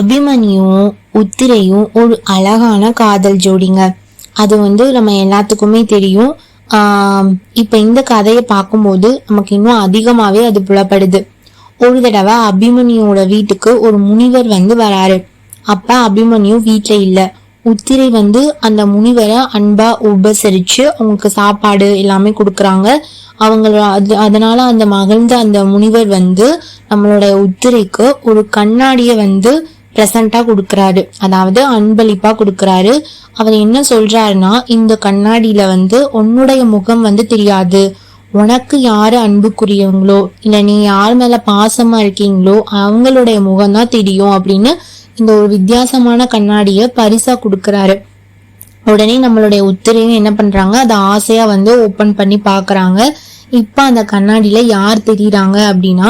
அபிமன்யும் உத்திரையும் ஒரு அழகான காதல் ஜோடிங்க. அது வந்து நம்ம எல்லாத்துக்குமே தெரியும். ஆஹ் இப்ப இந்த கதையை பார்க்கும்போது நமக்கு இன்னும் அதிகமாவே அது புலப்படுது. ஒரு தடவை அபிமன்யோட வீட்டுக்கு ஒரு முனிவர் வந்து வராரு. அப்ப அபிமன்யும் வீட்டில் இல்லை. உத்திரை வந்து அந்த முனிவரை அன்பா உபசரிச்சு அவங்களுக்கு சாப்பாடு எல்லாமே கொடுக்குறாங்க. அவங்கள அது அதனால அந்த மகிழ்ந்த அந்த முனிவர் வந்து நம்மளோட உத்திரைக்கு ஒரு கண்ணாடியை வந்து ப்ரெசண்டா கொடுக்கறாரு. அதாவது அன்பளிப்பா கொடுக்கறாரு. அவர் என்ன சொல்றாருன்னா இந்த கண்ணாடியில வந்து உன்னுடைய முகம் வந்து தெரியாது. உனக்கு யாரு அன்புக்குரியவங்களோ இல்ல நீ யார் மேல பாசமா இருக்கீங்களோ அவங்களுடைய முகம் தான் தெரியும் அப்படின்னு இந்த ஒரு வித்தியாசமான கண்ணாடியை பரிசா கொடுக்குறாரு. உடனே நம்மளுடைய உத்திரையும் என்ன பண்றாங்க அதை ஆசையா வந்து ஓபன் பண்ணி பாக்குறாங்க இப்ப அந்த கண்ணாடியில யார் தெரியுறாங்க அப்படின்னா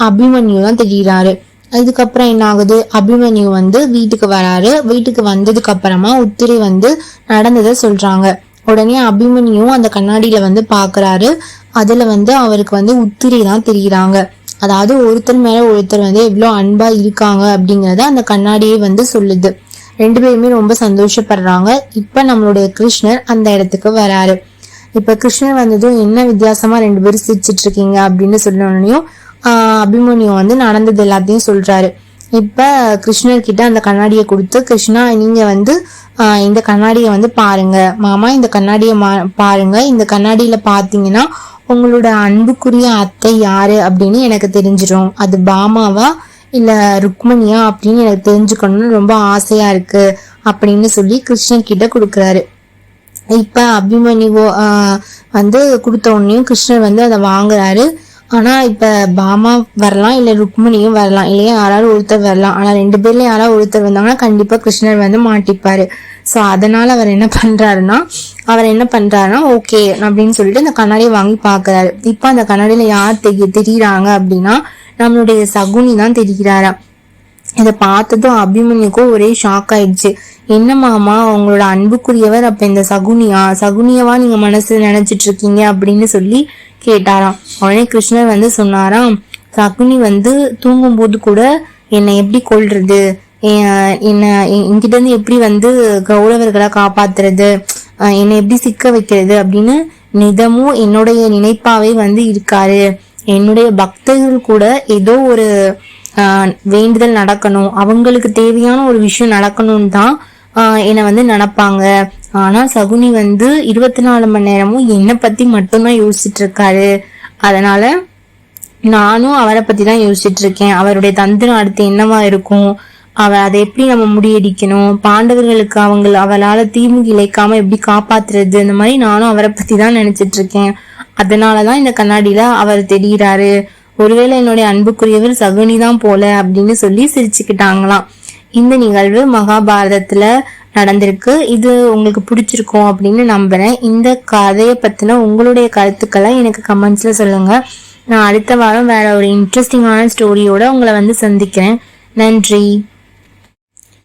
அபிமன்யு தான் தெரியுறாரு. அதுக்கப்புறம் என்ன ஆகுது? அபிமன்யு வந்து வீட்டுக்கு வராரு. வீட்டுக்கு வந்ததுக்கு அப்புறமா உத்திரை வந்து நடந்ததை சொல்றாங்க. உடனே அபிமன்யும் அந்த கண்ணாடியில வந்து பாக்குறாரு அதுல வந்து அவருக்கு வந்து உத்திரை தான் தெரியுறாங்க. அதாவது ஒருத்தர் மேலே ஒருத்தர் வந்து எவ்வளோ அன்பாக இருக்காங்க அப்படிங்கிறத அந்த கண்ணாடியே வந்து சொல்லுது. ரெண்டு பேருமே ரொம்ப சந்தோஷப்படுறாங்க. இப்போ நம்மளுடைய கிருஷ்ணர் அந்த இடத்துக்கு வராரு. இப்போ கிருஷ்ணர் வந்ததும் என்ன வித்தியாசமா ரெண்டு பேரும் சிரிச்சிட்டு இருக்கீங்க அப்படின்னு சொன்னோடனையும் ஆஹ் வந்து நடந்தது எல்லாத்தையும் சொல்றாரு. இப்போ கிருஷ்ணர்கிட்ட அந்த கண்ணாடியை கொடுத்து கிருஷ்ணா நீங்கள் வந்து இந்த கண்ணாடியை வந்து பாருங்க. மாமா இந்த கண்ணாடியை மா- பாருங்க. இந்த கண்ணாடியில் பார்த்தீங்கன்னா உங்களோட அன்புக்குரிய அத்தை யாரு? அப்படின்னு எனக்கு தெரிஞ்சிடும் அது பாமாவா? இல்லை ருக்மணியா? அப்படின்னு எனக்கு தெரிஞ்சுக்கணும்னு ரொம்ப ஆசையா இருக்கு அப்படின்னு சொல்லி கிருஷ்ணன் கிட்ட இப்போ இப்ப வந்து கொடுத்த உடனேயும் கிருஷ்ணர் வந்து அதை வாங்குறாரு. ஆனா இப்ப பாமா வரலாம் இல்ல ருக்மணியும் வரலாம் இல்லையா? யாராவது ஒருத்தர் வரலாம். ஆனா ரெண்டு பேர்ல யாராவது ஒருத்தர் வந்தாங்கன்னா கண்டிப்பா கிருஷ்ணர் வந்து மாட்டிப்பாரு. சோ அதனால அவர் என்ன பண்றாருன்னா அவர் என்ன பண்றாருன்னா ஓகே அப்படின்னு சொல்லிட்டு அந்த கண்ணாடியை வாங்கி பாக்குறாரு இப்ப அந்த கண்ணாடியில யார் தெரி தெரியுறாங்க அப்படின்னா நம்மளுடைய சகுனி தான் தெரிகிறாரா? இதை பார்த்ததும் அபிமன்யுக்கும் ஒரே ஷாக் ஆயிடுச்சு. என்ன மாமா உங்களோட அன்புக்குரியவர் அப்ப இந்த சகுனியா? சகுனியவா நீங்க மனசுல நினைச்சிட்டு இருக்கீங்க அப்படின்னு சொல்லி கேட்டாராம். உடனே கிருஷ்ணர் வந்து சொன்னாராம் சகுனி வந்து தூங்கும்போது கூட என்னை எப்படி கொள்றது என்ன என்கிட்ட இருந்து எப்படி வந்து கௌரவர்களை காப்பாத்துறது? என்னை எப்படி சிக்க வைக்கிறது? அப்படின்னு நிதமும் என்னுடைய நினைப்பாவே வந்து இருக்காரு. என்னுடைய பக்தர்கள் கூட ஏதோ ஒரு வேண்டுதல் நடக்கணும். அவங்களுக்கு தேவையான ஒரு விஷயம் நடக்கணும்னு தான் என்னை வந்து நினப்பாங்க. ஆனால் சகுனி வந்து இருபத்தி நாலு மணி நேரமும் என்னை பற்றி மட்டும்தான் யோசிச்சுட்டு இருக்காரு அதனால நானும் அவரை பற்றி தான் யோசிச்சுட்டு இருக்கேன் அவருடைய தந்திரம் அடுத்து என்னவா இருக்கும்? அவ அதை எப்படி நம்ம முடியடிக்கணும் பாண்டவர்களுக்கு அவங்க அவளால் தீங்கு இழைக்காம எப்படி காப்பாத்துறது? இந்த மாதிரி நானும் அவரை பற்றி தான் நினச்சிட்டு இருக்கேன் அதனாலதான் இந்த கண்ணாடியில் அவர் தெரிகிறாரு ஒருவேளை என்னுடைய அன்புக்குரியவர் சகுனி தான் போல அப்படின்னு சொல்லி சிரிச்சுக்கிட்டாங்களாம். இந்த நிகழ்வு மகாபாரதத்துல நடந்திருக்கு. இது உங்களுக்கு பிடிச்சிருக்கும் அப்படின்னு நம்புறேன். இந்த கதையை பத்தின உங்களுடைய கருத்துக்களை எனக்கு கமெண்ட்ஸ்ல சொல்லுங்க. நான் அடுத்த வாரம் வேற ஒரு இன்ட்ரெஸ்டிங்கான ஸ்டோரியோட உங்களை வந்து சந்திக்கிறேன். நன்றி.